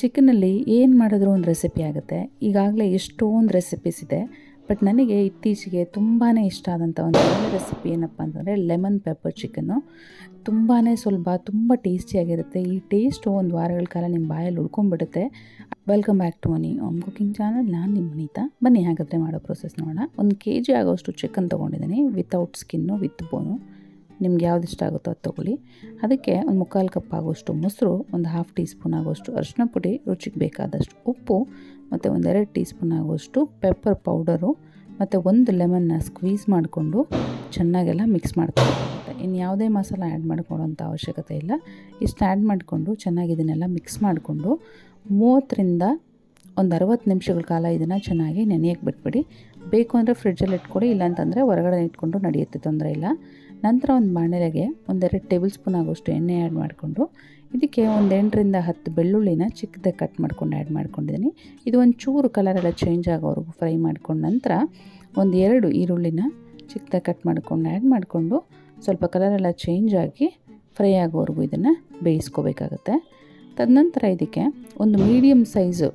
ಚಿಕನಲ್ಲಿ ಏನು ಮಾಡಿದ್ರೂ ಒಂದು ರೆಸಿಪಿ ಆಗುತ್ತೆ. ಈಗಾಗಲೇ ಎಷ್ಟೊಂದು ರೆಸಿಪೀಸ್ ಇದೆ. ಬಟ್ ನನಗೆ ಇತ್ತೀಚೆಗೆ ತುಂಬಾ ಇಷ್ಟ ಆದಂಥ ಒಂದು ರೆಸಿಪಿ ಏನಪ್ಪ ಅಂತಂದರೆ ಲೆಮನ್ ಪೆಪ್ಪರ್ ಚಿಕನ್ನು ತುಂಬಾ ಸುಲಭ ತುಂಬ ಟೇಸ್ಟಿಯಾಗಿರುತ್ತೆ ಈ ಟೇಸ್ಟು ಒಂದು ವಾರಗಳ ಕಾಲ ನಿಮ್ಮ ಬಾಯಲ್ಲಿ ಉಳ್ಕೊಂಡ್ಬಿಡುತ್ತೆ. ವೆಲ್ಕಮ್ ಬ್ಯಾಕ್ ಟು ಮನಿ ಓಮ್ ಕುಕಿಂಗ್ ಚಾನಲ್ ನಾನು ನಿಮ್ಮ ಮನೀತಾ. ಬನ್ನಿ, ಹಾಗಾದರೆ ಮಾಡೋ ಪ್ರೊಸೆಸ್ ನೋಡೋಣ. ಒಂದು ಕೆ ಜಿ ಆಗೋಷ್ಟು ಚಿಕನ್ ತೊಗೊಂಡಿದ್ದೀನಿ ವಿತೌಟ್ ಸ್ಕಿನ್ನು ವಿತ್ ಬೋನು ನಿಮ್ಗೆ ಯಾವ್ದು ಇಷ್ಟ ಆಗುತ್ತೋ ಅದು ತೊಗೊಳ್ಳಿ. ಅದಕ್ಕೆ ಒಂದು ಮುಕ್ಕಾಲು ಕಪ್ ಆಗೋಷ್ಟು ಮೊಸರು, ಒಂದು ಹಾಫ್ ಟೀ ಸ್ಪೂನ್ ಆಗೋಷ್ಟು ಅರಿಶಿನ ಪುಡಿ, ರುಚಿಗೆ ಬೇಕಾದಷ್ಟು ಉಪ್ಪು ಮತ್ತು ಒಂದೆರಡು ಟೀ ಸ್ಪೂನ್ ಆಗುವಷ್ಟು ಪೆಪ್ಪರ್ ಪೌಡರು ಮತ್ತು ಒಂದು ಲೆಮನ್ನ ಸ್ಕ್ವೀಸ್ ಮಾಡಿಕೊಂಡು ಚೆನ್ನಾಗೆಲ್ಲ ಮಿಕ್ಸ್ ಮಾಡ್ಕೊಬೇಕಾಗುತ್ತೆ ಇನ್ನು ಯಾವುದೇ ಮಸಾಲ ಆ್ಯಡ್ ಮಾಡ್ಕೊಳ್ಳೋಂಥ ಅವಶ್ಯಕತೆ ಇಲ್ಲ. ಇಷ್ಟು ಆ್ಯಡ್ ಮಾಡಿಕೊಂಡು ಚೆನ್ನಾಗಿ ಇದನ್ನೆಲ್ಲ ಮಿಕ್ಸ್ ಮಾಡಿಕೊಂಡು ಮೂವತ್ತರಿಂದ ಒಂದು ಅರವತ್ತು ನಿಮಿಷಗಳ ಕಾಲ ಇದನ್ನು ಚೆನ್ನಾಗಿ ನೆನೆಯಕ್ಕೆ ಬಿಟ್ಬಿಡಿ. ಬೇಕು ಅಂದರೆ ಫ್ರಿಡ್ಜಲ್ಲಿ ಇಟ್ಕೊಡಿ, ಇಲ್ಲಾಂತಂದರೆ ಹೊರಗಡೆ ಇಟ್ಕೊಂಡು ನಡೆಯುತ್ತೆ ತೊಂದರೆ ಇಲ್ಲ. ನಂತರ ಒಂದು ಬಾಣಲೆಗೆ ಒಂದೆರಡು ಟೇಬಲ್ ಸ್ಪೂನ್ ಆಗೋಷ್ಟು ಎಣ್ಣೆ ಆ್ಯಡ್ ಮಾಡಿಕೊಂಡು, ಇದಕ್ಕೆ ಒಂದು ಎಂಟರಿಂದ ಹತ್ತು ಬೆಳ್ಳುಳ್ಳಿನ ಚಿಕ್ಕದಾಗಿ ಕಟ್ ಮಾಡ್ಕೊಂಡು ಆ್ಯಡ್ ಮಾಡ್ಕೊಂಡಿದ್ದೀನಿ. ಇದು ಒಂದು ಚೂರು ಕಲರೆಲ್ಲ ಚೇಂಜ್ ಆಗೋವರೆಗೂ ಫ್ರೈ ಮಾಡ್ಕೊಂಡ ನಂತರ ಒಂದು ಎರಡು ಈರುಳ್ಳಿನ ಚಿಕ್ಕದಾಗಿ ಕಟ್ ಮಾಡ್ಕೊಂಡು ಆ್ಯಡ್ ಮಾಡಿಕೊಂಡು ಸ್ವಲ್ಪ ಕಲರೆಲ್ಲ ಚೇಂಜ್ ಆಗಿ ಫ್ರೈ ಆಗೋವರೆಗೂ ಇದನ್ನು ಬೇಯಿಸ್ಕೋಬೇಕಾಗತ್ತೆ. ತದನಂತರ ಇದಕ್ಕೆ ಒಂದು ಮೀಡಿಯಮ್ ಸೈಜು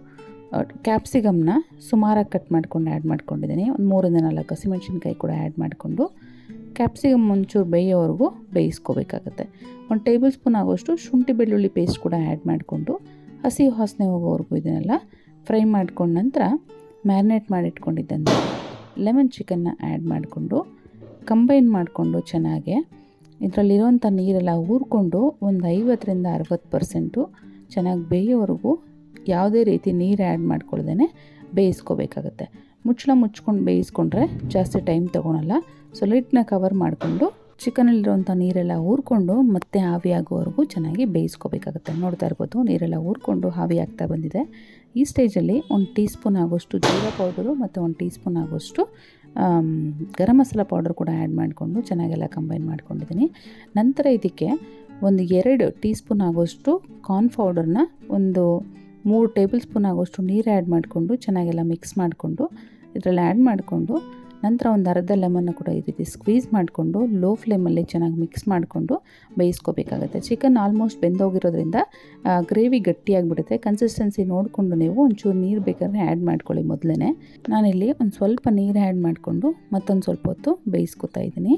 ಕ್ಯಾಪ್ಸಿಕಮ್ನ ಸುಮಾರಾಗಿ ಕಟ್ ಮಾಡ್ಕೊಂಡು ಆ್ಯಡ್ ಮಾಡ್ಕೊಂಡಿದ್ದೀನಿ. ಒಂದು ಮೂರಿಂದ ನಾಲ್ಕು ಹಸಿಮೆಣ್ಸಿನ್ಕಾಯಿ ಕೂಡ ಆ್ಯಡ್ ಮಾಡಿಕೊಂಡು ಕ್ಯಾಪ್ಸಿಕಮ್ ಒಂಚೂರು ಬೇಯೋವರೆಗೂ ಬೇಯಿಸ್ಕೋಬೇಕಾಗತ್ತೆ. ಒಂದು ಟೇಬಲ್ ಸ್ಪೂನ್ ಆಗೋಷ್ಟು ಶುಂಠಿ ಬೆಳ್ಳುಳ್ಳಿ ಪೇಸ್ಟ್ ಕೂಡ ಆ್ಯಡ್ ಮಾಡಿಕೊಂಡು ಹಸಿ ವಾಸನೆ ಹೋಗೋವರೆಗೂ ಇದನ್ನೆಲ್ಲ ಫ್ರೈ ಮಾಡ್ಕೊಂಡ ನಂತರ ಮ್ಯಾರಿನೇಟ್ ಮಾಡಿಟ್ಕೊಂಡಿದ್ದಂಥ ಲೆಮನ್ ಚಿಕನ್ನ ಆ್ಯಡ್ ಮಾಡಿಕೊಂಡು ಕಂಬೈನ್ ಮಾಡಿಕೊಂಡು ಚೆನ್ನಾಗೆ ಇದರಲ್ಲಿರೋಂಥ ನೀರೆಲ್ಲ ಊರ್ಕೊಂಡು ಒಂದು ಐವತ್ತರಿಂದ ಅರವತ್ತು ಪರ್ಸೆಂಟು ಚೆನ್ನಾಗಿ ಬೇಯೋವರೆಗೂ ಯಾವುದೇ ರೀತಿ ನೀರು ಆ್ಯಡ್ ಮಾಡ್ಕೊಳ್ದೇ ಬೇಯಿಸ್ಕೋಬೇಕಾಗತ್ತೆ. ಮುಚ್ಚಳ ಮುಚ್ಕೊಂಡು ಬೇಯಿಸ್ಕೊಂಡ್ರೆ ಜಾಸ್ತಿ ಟೈಮ್ ತೊಗೊಳಲ್ಲ. ಸೊ ಲೈಟ್ನ ಕವರ್ ಮಾಡಿಕೊಂಡು ಚಿಕನಲ್ಲಿರುವಂಥ ನೀರೆಲ್ಲ ಊರ್ಕೊಂಡು ಮತ್ತೆ ಆವಿ ಆಗೋವರೆಗೂ ಚೆನ್ನಾಗಿ ಬೇಯಿಸ್ಕೋಬೇಕಾಗುತ್ತೆ. ನೋಡ್ತಾ ಇರ್ಬೋದು, ನೀರೆಲ್ಲ ಊರ್ಕೊಂಡು ಆವಿ ಆಗ್ತಾ ಬಂದಿದೆ. ಈ ಸ್ಟೇಜಲ್ಲಿ ಒಂದು ಟೀ ಸ್ಪೂನ್ ಆಗೋಷ್ಟು ಜೀರಾ ಪೌಡರು ಮತ್ತು ಒಂದು ಟೀ ಸ್ಪೂನ್ ಆಗೋಷ್ಟು ಗರಂ ಮಸಾಲ ಪೌಡರ್ ಕೂಡ ಆ್ಯಡ್ ಮಾಡಿಕೊಂಡು ಚೆನ್ನಾಗೆಲ್ಲ ಕಂಬೈನ್ ಮಾಡ್ಕೊಂಡಿದ್ದೀನಿ. ನಂತರ ಇದಕ್ಕೆ ಒಂದು ಎರಡು ಟೀ ಸ್ಪೂನ್ ಆಗೋಷ್ಟು ಕಾರ್ನ್ ಪೌಡರ್ನ ಒಂದು ಮೂರು ಟೇಬಲ್ ಸ್ಪೂನ್ ಆಗೋಷ್ಟು ನೀರು ಆ್ಯಡ್ ಮಾಡಿಕೊಂಡು ಚೆನ್ನಾಗೆಲ್ಲ ಮಿಕ್ಸ್ ಮಾಡಿಕೊಂಡು ಇದರಲ್ಲಿ ಆ್ಯಡ್ ಮಾಡಿಕೊಂಡು ನಂತರ ಒಂದು ಅರ್ಧ ಲೆಮನ್ನ ಕೂಡ ಈ ರೀತಿ ಸ್ಕ್ವೀಸ್ ಮಾಡಿಕೊಂಡು ಲೋ ಫ್ಲೇಮಲ್ಲಿ ಚೆನ್ನಾಗಿ ಮಿಕ್ಸ್ ಮಾಡಿಕೊಂಡು ಬೇಯಿಸ್ಕೋಬೇಕಾಗುತ್ತೆ. ಚಿಕನ್ ಆಲ್ಮೋಸ್ಟ್ ಬೆಂದೋಗಿರೋದ್ರಿಂದ ಗ್ರೇವಿ ಗಟ್ಟಿಯಾಗಿಬಿಡುತ್ತೆ. ಕನ್ಸಿಸ್ಟೆನ್ಸಿ ನೋಡಿಕೊಂಡು ನೀವು ಒಂಚೂರು ನೀರು ಬೇಕಾದ್ರೆ ಆ್ಯಡ್ ಮಾಡ್ಕೊಳ್ಳಿ ಮೊದಲೇ ನಾನಿಲ್ಲಿ ಒಂದು ಸ್ವಲ್ಪ ನೀರು ಆ್ಯಡ್ ಮಾಡಿಕೊಂಡು ಮತ್ತೊಂದು ಸ್ವಲ್ಪ ಹೊತ್ತು ಬೇಯಿಸ್ಕೊತಾ ಇದ್ದೀನಿ.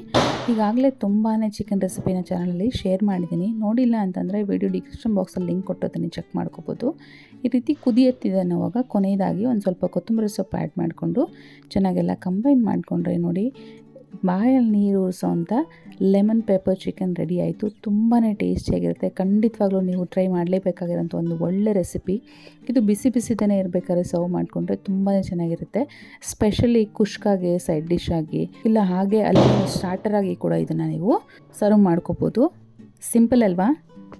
ಈಗಾಗಲೇ ತುಂಬಾ ಚಿಕನ್ ರೆಸಿಪಿನ ಚಾನಲಲ್ಲಿ ಶೇರ್ ಮಾಡಿದ್ದೀನಿ. ನೋಡಿಲ್ಲ ಅಂತಂದರೆ ವಿಡಿಯೋ ಡಿಸ್ಕ್ರಿಪ್ಷನ್ ಬಾಕ್ಸಲ್ಲಿ ಲಿಂಕ್ ಕೊಟ್ಟಿದ್ದೀನಿ ಚೆಕ್ ಮಾಡ್ಕೋಬೋದು. ಈ ರೀತಿ ಕುದಿಯತ್ತಿದೆ ಅನ್ನೋವಾಗ ಕೊನೆಯದಾಗಿ ಒಂದು ಸ್ವಲ್ಪ ಕೊತ್ತಂಬರಿ ಸೊಪ್ಪು ಆ್ಯಡ್ ಮಾಡಿಕೊಂಡು ಚೆನ್ನಾಗೆಲ್ಲ ಕಂಬೈನ್ ಮಾಡಿಕೊಂಡ್ರೆ ನೋಡಿ, ಬಾಯಲ್ಲಿ ನೀರು ಉರಿಸೋವಂಥ ಲೆಮನ್ ಪೆಪ್ಪರ್ ಚಿಕನ್ ರೆಡಿ ಆಯಿತು. ತುಂಬಾ ಟೇಸ್ಟಿಯಾಗಿರುತ್ತೆ ಖಂಡಿತವಾಗ್ಲೂ ನೀವು ಟ್ರೈ ಮಾಡಲೇಬೇಕಾಗಿರೋಂಥ ಒಂದು ಒಳ್ಳೆ ರೆಸಿಪಿ. ಇದು ಬಿಸಿ ಬಿಸಿದೇ ಇರಬೇಕಾದ್ರೆ ಸರ್ವ್ ಮಾಡಿಕೊಂಡ್ರೆ ತುಂಬಾ ಚೆನ್ನಾಗಿರುತ್ತೆ. ಸ್ಪೆಷಲಿ ಕುಷ್ಕಾಗೆ, ಸೈಡ್ ಡಿಶ್ ಆಗಿ, ಇಲ್ಲ ಹಾಗೆ ಅಲ್ಲಿ ಸ್ಟಾರ್ಟರ್ ಆಗಿ ಕೂಡ ಇದನ್ನು ನೀವು ಸರ್ವ್ ಮಾಡ್ಕೋಬೋದು. ಸಿಂಪಲ್ ಅಲ್ವಾ?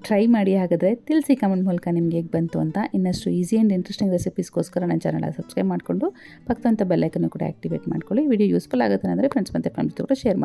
ಟ್ರೈ ಮಾಡಿ ಹಾಗಾದರೆ ತಿಳಿಸಿ ಕಮೆಂಟ್ ಮೂಲಕ ನಿಮಗೆ ಹೇಗೆ ಬಂತು ಅಂತ ಇನ್ನಷ್ಟು ಈಸಿ ಆ್ಯಂಡ್ ಇಂಟ್ರೆಸ್ಟಿಂಗ್ ರೆಸಿಪೀಸ್ಗೋಸ್ಕರ ನನ್ನ ಚಾನಲ್ ಸಬ್ಸ್ಕ್ರೈಬ್ ಮಾಡಿಕೊಂಡು ಪಕ್ಕದಂಥ ಬೆಲ್ಲೈಕನ್ನು ಕೂಡ ಆ್ಯಕ್ಟಿವೇಟ್ ಮಾಡ್ಕೊಳ್ಳಿ. ವಿಡಿಯೋ ಯೂಸ್ಫುಲ್ ಆಗುತ್ತೆ ಅಂದರೆ ಫ್ರೆಂಡ್ಸ್ ಮತ್ತು ಫ್ಯಾಮಿಲಿ ಕೂಡ ಶೇರ್